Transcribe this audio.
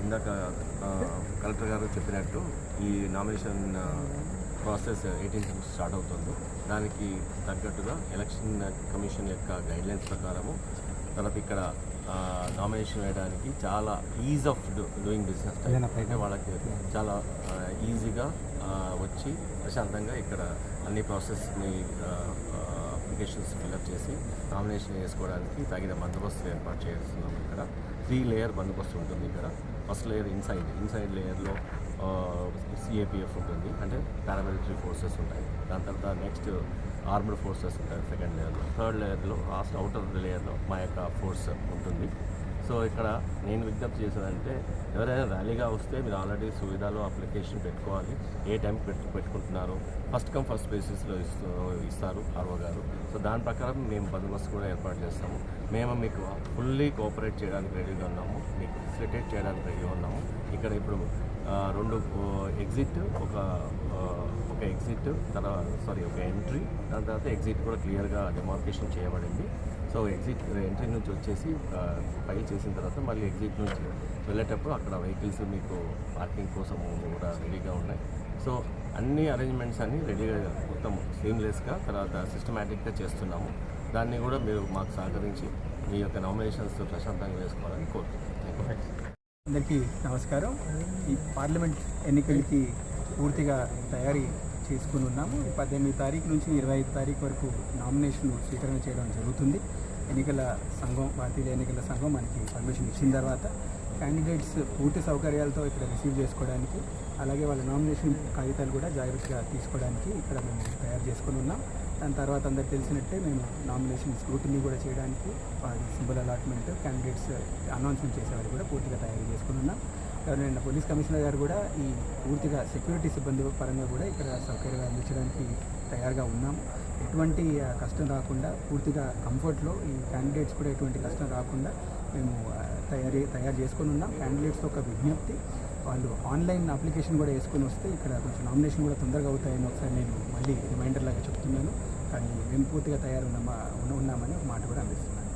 ఇందాక కలెక్టర్ గారు చెప్పినట్టు ఈ నామినేషన్ ప్రాసెస్ ఎయిటీన్త్ స్టార్ట్ అవుతుంది. దానికి తగ్గట్టుగా ఎలక్షన్ కమిషన్ యొక్క గైడ్లైన్స్ ప్రకారము తర్వాత ఇక్కడ నామినేషన్ వేయడానికి చాలా ఈజ్ ఆఫ్ డూయింగ్ బిజినెస్ అంటే వాళ్ళకి చాలా ఈజీగా వచ్చి ప్రశాంతంగా ఇక్కడ అన్ని ప్రాసెస్ని అప్లికేషన్స్ ఫిల్అప్ చేసి నామినేషన్ వేసుకోవడానికి తగిన బందోబస్తు ఏర్పాటు చేస్తున్నాం ఇక్కడ. త్రీ లేయర్ బందోబస్తు ఉంటుంది ఇక్కడ. ఫస్ట్ లేయర్ ఇన్సైడ్ ఇన్సైడ్ లేయర్లో సిఏపిఎఫ్ ఉంటుంది. అంటే పారామిలిటరీ ఫోర్సెస్ ఉంటాయి. దాని తర్వాత నెక్స్ట్ ఆర్మడ్ ఫోర్సెస్ ఉంటాయి సెకండ్ లేయర్లో థర్డ్ లేయర్లో లాస్ట్ అవుటర్ లేయర్లో మా యొక్క ఫోర్స్ ఉంటుంది. సో ఇక్కడ నేను విజ్ఞప్తి చేసేదంటే ఎవరైనా ర్యాలీగా వస్తే మీరు ఆల్రెడీ సువిధాలో అప్లికేషన్ పెట్టుకోవాలి. ఏ టైం పెట్టు పెట్టుకుంటున్నారు? ఫస్ట్ కమ్ ఫస్ట్ బేసిస్లో ఇస్తూ ఇస్తారు ఆర్ఓ గారు. సో దాని ప్రకారం మేము బందోబస్తు కూడా ఏర్పాటు చేస్తాము. మేము మీకు ఫుల్లీ కోఆపరేట్ చేయడానికి రెడీగా ఉన్నాము. మీకు ఫెసిలిటేట్ చేయడానికి రెడీగా ఉన్నాము. ఇక్కడ ఇప్పుడు రెండు ఎగ్జిట్ ఒక ఒక ఎగ్జిట్ తర్వాత సారీ ఒక ఎంట్రీ దాని తర్వాత ఎగ్జిట్ కూడా క్లియర్గా డెమార్కేషన్ చేయబడింది. సో ఎగ్జిట్ ఎంట్రీ నుంచి వచ్చేసి పై చేసిన తర్వాత మళ్ళీ ఎగ్జిట్ నుంచి వెళ్ళేటప్పుడు అక్కడ వెహికల్స్ మీకు పార్కింగ్ కోసం కూడా రెడీగా ఉన్నాయి. సో అన్ని అరేంజ్మెంట్స్ అన్ని రెడీగా మొత్తం సీమ్లెస్గా తర్వాత సిస్టమేటిక్గా చేస్తున్నాము. దాన్ని కూడా మీరు మాకు సహకరించి మీ యొక్క నామినేషన్స్ ప్రశాంతంగా వేసుకోవాలని కోరుతున్నాను అందరికీ నమస్కారం. ఈ పార్లమెంట్ ఎన్నికలకి పూర్తిగా తయారీ చేసుకుని ఉన్నాము. పద్దెనిమిది తారీఖు నుంచి ఇరవై ఐదు తారీఖు వరకు నామినేషన్ స్వీకరణ చేయడం జరుగుతుంది. ఎన్నికల సంఘం భారతీయ ఎన్నికల సంఘం మనకి పర్మిషన్ ఇచ్చిన తర్వాత క్యాండిడేట్స్ పూర్తి సౌకర్యాలతో ఇక్కడ రిసీవ్ చేసుకోవడానికి అలాగే వాళ్ళ నామినేషన్ కాగితాలు కూడా జాగ్రత్తగా తీసుకోవడానికి ఇక్కడ మేము తయారు చేసుకుని ఉన్నాం. దాని తర్వాత అందరికి తెలిసినట్టే మేము నామినేషన్ స్క్రూటినీ కూడా చేయడానికి వారి సింబల్ అలాట్మెంట్ క్యాండిడేట్స్ అనౌన్స్మెంట్ చేసేవారు కూడా పూర్తిగా తయారు చేసుకుని ఉన్నాం. నిన్న పోలీస్ కమిషనర్ గారు కూడా ఈ పూర్తిగా సెక్యూరిటీ సిబ్బంది పరంగా కూడా ఇక్కడ సౌకర్యంగా అందించడానికి తయారుగా ఉన్నాము ఎటువంటి కష్టం రాకుండా పూర్తిగా కంఫర్ట్లో ఈ క్యాండిడేట్స్ కూడా ఎటువంటి కష్టం రాకుండా మేము తయారీ తయారు చేసుకొని ఉన్నాం. క్యాండిడేట్స్ ఒక విజ్ఞప్తి. వాళ్ళు ఆన్లైన్ అప్లికేషన్ కూడా వేసుకొని వస్తే ఇక్కడ కొంచెం నామినేషన్ కూడా తొందరగా అవుతాయని ఒకసారి నేను మళ్ళీ రిమైండర్ లాగా చెప్తున్నాను. కానీ మేము పూర్తిగా తయారు ఉన్నామా ఉన్నామని ఒక మాట కూడా అందిస్తున్నాను.